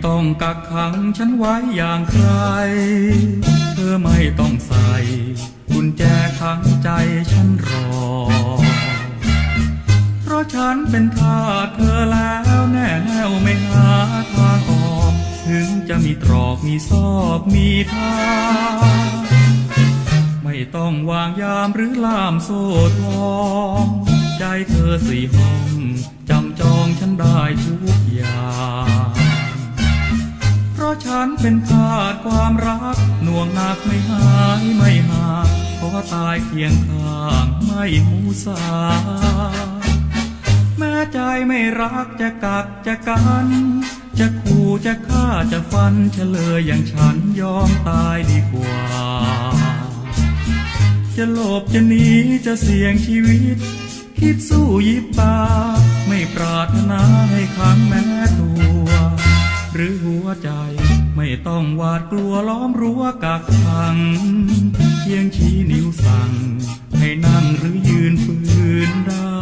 ่ต้องกักขังฉันไว้อย่างใคร เธอไม่ต้องใส่กุญแจขังใจฉันรอ เพราะฉันเป็นทาสเธอแล้วแน่แน่วไม่หาทางออก ถึงจะมีตรอกมีซอกมีทางไม่ต้องวางยามหรือล่ามโซ่ทอง ใจเธอสี่ห้อง ฉันเป็นทาสความรักหน่วงหนักไม่หายไม่ห่างขอตายเคียงข้างไม่มูสา แม้ใจไม่รักจะกักจะกัน จะขู่จะฆ่าจะฟันเฉลยอย่างฉันยอมตายดีกว่า จะหลบจะหนีจะเสี่ยงชีวิต คิดสู้ยิบตา ไม่ปรารถนาให้ขังแม้ตัว หรือหัวใจ ต้องหวาดกลัวล้อมรั้วกักขัง เพียงชี้นิ้วสั่ง ให้นั่งหรือยืนฝืนได้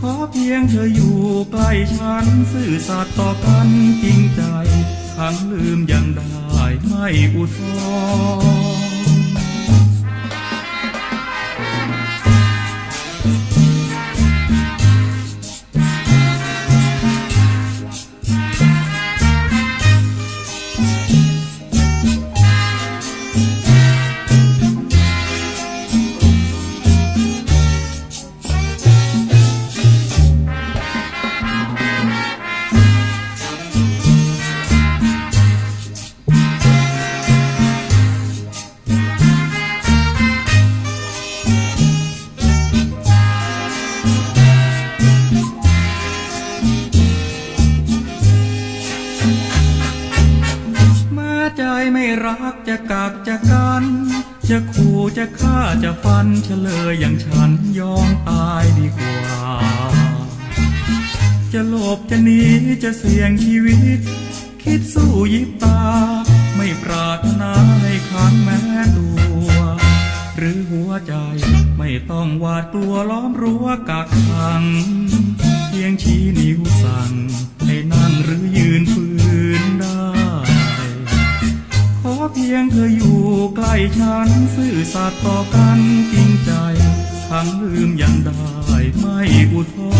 ขอเพียงเธออยู่ใกล้ฉัน ซื่อสัตย์ต่อกันจริงใจขังลืมยังได้ไม่อุทธร ใจไม่รักจะกักจะกัน จะขู่จะฆ่าจะฟันเฉลยอย่างฉันยอมตายดีกว่า จะหลบจะหนีจะเสี่ยงชีวิต คิดสู้ยิบตา ไม่ปรารถนาให้ขังแม้ตัว หรือหัวใจไม่ต้องหวาดกลัวล้อมรั้วกักขัง เพียงเธออยู่ใกล้ฉันซื่อสัตย์ต่อกันจริงใจ ทั้งลืมยังได้ไม่อุทธร